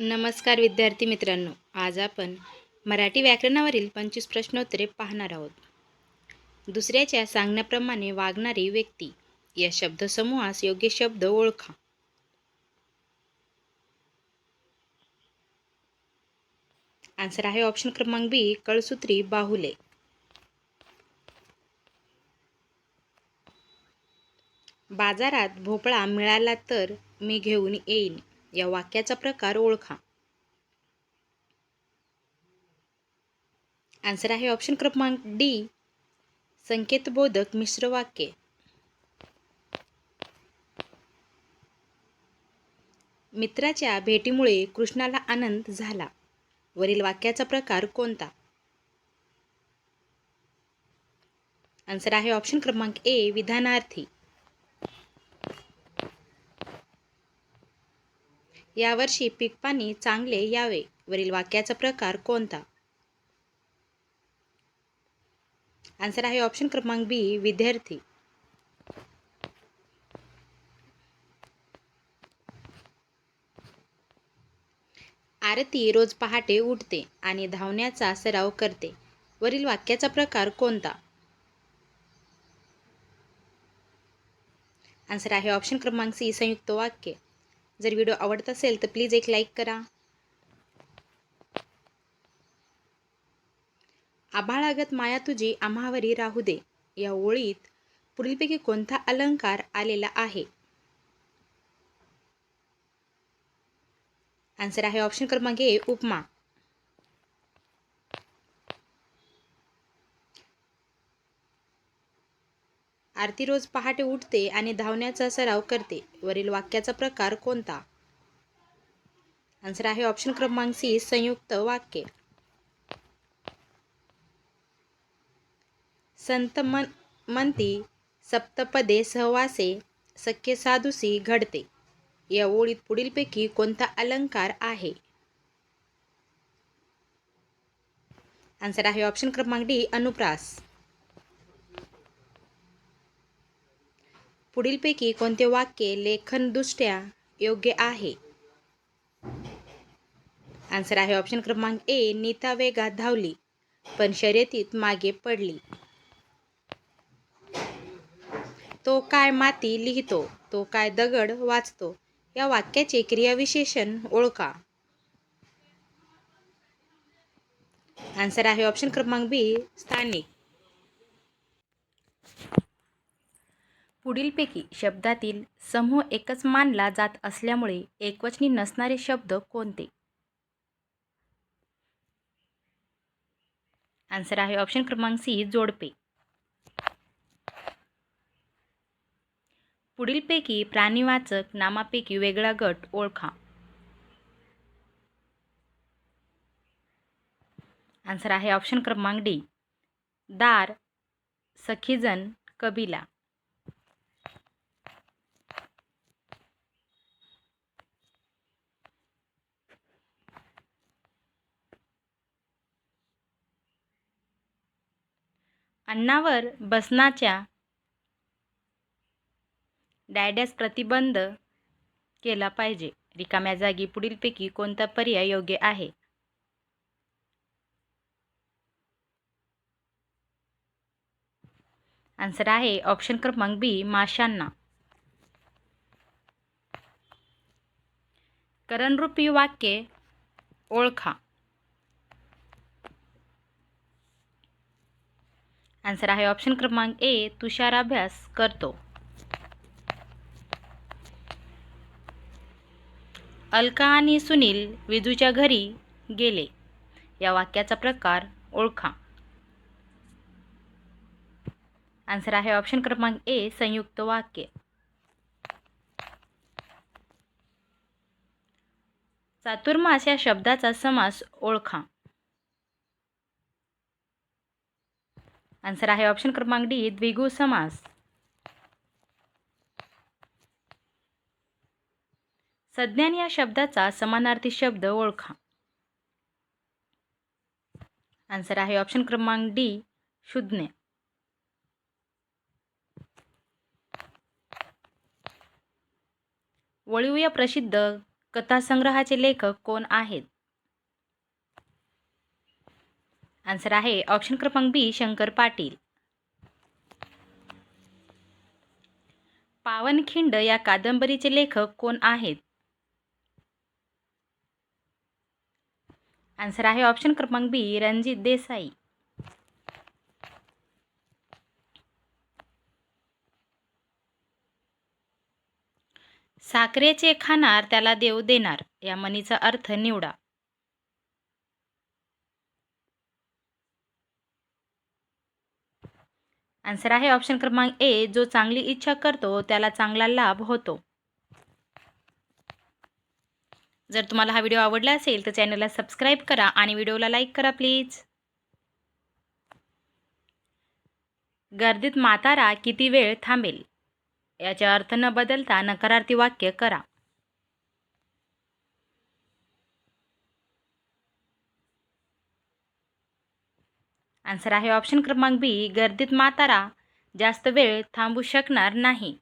नमस्कार विद्यार्थी मित्रांनो आज आपण मराठी व्याकरणावरील पंचवीस प्रश्नोत्तरे पाहणार आहोत. दुसऱ्याच्या सांगण्याप्रमाणे वागणारी व्यक्ती या शब्दसमूहास योग्य शब्द ओळखा. आन्सर आहे ऑप्शन क्रमांक बी कळसूत्री बाहुले. बाजारात भोपळा मिळाला तर मी घेऊन येईन. या वाक्याचा प्रकार ओळखा. आन्सर आहे ऑप्शन क्रमांक डी संकेतबोधक मिश्र वाक्य. मित्राच्या भेटीमुळे कृष्णाला आनंद झाला. वरील वाक्याचा प्रकार कोणता? आन्सर आहे ऑप्शन क्रमांक ए विधानार्थी. यावर्षी पीक पाणी चांगले यावे. वरील वाक्याचा प्रकार कोणता? आन्सर आहे ऑप्शन क्रमांक बी विद्यार्थी. आरती रोज पहाटे उठते आणि धावण्याचा सराव करते. वरील वाक्याचा प्रकार कोणता? आन्सर आहे ऑप्शन क्रमांक सी संयुक्त वाक्य. जर व्हिडिओ आवडत असेल तर प्लीज एक लाईक करा. आभाळागत माया तुझी आम्हावरी राहू दे. या ओळीत पुढीलपैकी कोणता अलंकार आलेला आहे? आन्सर आहे ऑप्शन क्रमांक ए उपमा. आरती रोज पहाटे उठते आणि धावण्याचा सराव करते. वरील वाक्याचा प्रकार कोणता? आन्सर आहे ऑप्शन क्रमांक सी संयुक्त वाक्य. संत मन म्हणती सप्तपदे सहवासे सख्य साधुसी घडते. या ओळीत पुढीलपैकी कोणता अलंकार आहे? आन्सर आहे ऑप्शन क्रमांक डी अनुप्रास. पुढीलपैकी कोणते वाक्य लेखनदृष्ट्या योग्य आहे? आन्सर आहे ऑप्शन क्रमांक ए नीता वेगात धावली पण शर्यतीत मागे पडली. तो काय माती लिहितो तो काय दगड वाचतो या वाक्याचे क्रियाविशेषण ओळखा. आन्सर आहे ऑप्शन क्रमांक बी स्थानिक. पुढीलपैकी शब्दातील समूह एकच मानला जात असल्यामुळे एकवचनी नसणारे शब्द कोणते? आन्सर आहे ऑप्शन क्रमांक सी जोडपे. पुढीलपैकी प्राणीवाचक नामापैकी वेगळा गट ओळखा. आन्सर आहे ऑप्शन क्रमांक डी. दार सखीजन कबिला. अन्नावर बसण्याच्या डायड्यास प्रतिबंध केला पाहिजे. रिकाम्या जागी पुढीलपैकी कोणता पर्याय योग्य आहे? आन्सर आहे ऑप्शन क्रमांक बी माशांना. करणरूपी वाक्य ओळखा. आन्सर आहे ऑप्शन क्रमांक ए तुषार अभ्यास करतो. अलका आणि सुनील विजूच्या घरी गेले. या वाक्याचा प्रकार ओळखा. आन्सर आहे ऑप्शन क्रमांक ए संयुक्त वाक्य. चातुर्मास या शब्दाचा समास ओळखा. आन्सर आहे ऑप्शन क्रमांक डी द्विगु समास. सज्ञान या शब्दाचा समानार्थी शब्द ओळखा. आन्सर आहे ऑप्शन क्रमांक डी शुज्ञ वळीव या प्रसिद्ध कथासंग्रहाचे लेखक कोण आहेत? आन्सर आहे ऑप्शन क्रमांक बी शंकर पाटील. पावनखिंड या कादंबरीचे लेखक कोण आहेत? आन्सर आहे ऑप्शन क्रमांक बी रणजित देसाई. साखरेचे खाणार त्याला देव देणार या म्हणीचा अर्थ निवडा. आन्सर आहे ऑप्शन क्रमांक ए जो चांगली इच्छा करतो त्याला चांगला लाभ होतो. जर तुम्हाला हा व्हिडिओ आवडला असेल तर चॅनलला सबस्क्राईब करा आणि व्हिडिओला लाईक करा प्लीज गर्दीत म्हातारा किती वेळ थांबेल? याचा अर्थ न बदलता नकारार्थी वाक्य करा. आन्सर आहे ऑप्शन क्रमांक बी गर्दीत म्हातारा. जास्त वेळ थांबू शकणार नाही.